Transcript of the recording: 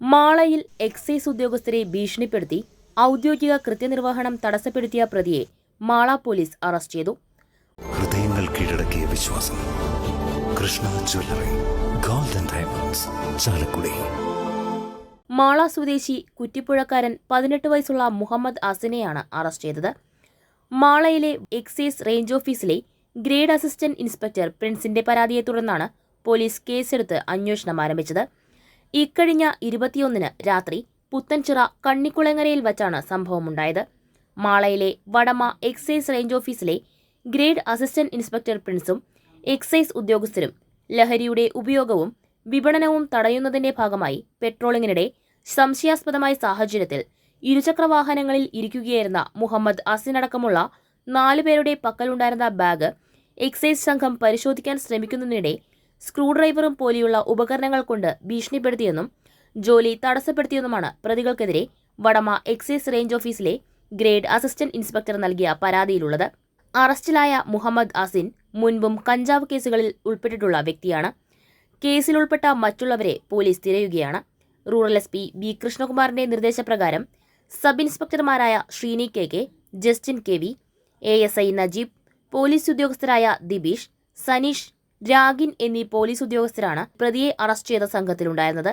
മാളയിൽ excise ഉദ്യോഗസ്ഥരെ ഭീഷണിപ്പെടുത്തി ഔദ്യോഗിക കൃത്യനിർവഹണം തടസ്സപ്പെടുത്തിയ പ്രതിയെ മാള പോലീസ് അറസ്റ്റ് ചെയ്തു. ഹൃദയങ്ങൾ കീഴടക്കിയ വിശ്വാസം. Krishna jewellery golden diamonds Chalakudy. Mala സ്വദേശി കുറ്റിപ്പുഴക്കാരൻ പതിനെട്ട് വയസ്സുള്ള മുഹമ്മദ് അസിനെയാണ് അറസ്റ്റ് ചെയ്തത്. മാളയിലെ എക്സൈസ് റേഞ്ച് ഓഫീസിലെ ഗ്രേഡ് അസിസ്റ്റന്റ് ഇൻസ്പെക്ടർ പ്രിൻസിന്റെ പരാതിയെ തുടർന്നാണ് പോലീസ് കേസെടുത്ത് അന്വേഷണം ആരംഭിച്ചത്. ഇക്കഴിഞ്ഞ ഇരുപത്തിയൊന്നിന് രാത്രി പുത്തൻചിറ കണ്ണിക്കുളങ്ങരയിൽ വച്ചാണ് സംഭവമുണ്ടായത്. മാളയിലെ വടമ എക്സൈസ് റേഞ്ച് ഓഫീസിലെ ഗ്രേഡ് അസിസ്റ്റന്റ് ഇൻസ്പെക്ടർ പ്രിൻസും എക്സൈസ് ഉദ്യോഗസ്ഥരും ലഹരിയുടെ ഉപയോഗവും വിപണനവും തടയുന്നതിന്റെ ഭാഗമായി പെട്രോളിങ്ങിനിടെ സംശയാസ്പദമായ സാഹചര്യത്തിൽ ഇരുചക്രവാഹനങ്ങളിൽ ഇരിക്കുകയായിരുന്ന മുഹമ്മദ് അസിനടക്കമുള്ള നാലുപേരുടെ പക്കലുണ്ടായിരുന്ന ബാഗ് എക്സൈസ് സംഘം പരിശോധിക്കാൻ ശ്രമിക്കുന്നതിനിടെ സ്ക്രൂ ഡ്രൈവറും പോലെയുള്ള ഉപകരണങ്ങൾ കൊണ്ട് ഭീഷണിപ്പെടുത്തിയെന്നും ജോലി തടസ്സപ്പെടുത്തിയെന്നുമാണ് പ്രതികൾക്കെതിരെ വടമ എക്സൈസ് റേഞ്ച് ഓഫീസിലെ ഗ്രേഡ് അസിസ്റ്റന്റ് ഇൻസ്പെക്ടർ നൽകിയ പരാതിയിലുള്ളത്. അറസ്റ്റിലായ മുഹമ്മദ് അസിൻ മുൻപും കഞ്ചാവ് കേസുകളിൽ ഉൾപ്പെട്ടിട്ടുള്ള വ്യക്തിയാണ്. കേസിലുൾപ്പെട്ട മറ്റുള്ളവരെ പോലീസ് തിരയുകയാണ്. റൂറൽ എസ് പി ബി കൃഷ്ണകുമാറിന്റെ നിർദ്ദേശപ്രകാരം sub ഇൻസ്പെക്ടർമാരായ Sreeni K K Justin K V A S I Najeeb police ഉദ്യോഗസ്ഥരായ Dibeesh Saneesh Ragin എന്നീ പോലീസ് ഉദ്യോഗസ്ഥരാണ് പ്രതിയെ അറസ്റ്റ് ചെയ്ത സംഘത്തിലുണ്ടായിരുന്നത്.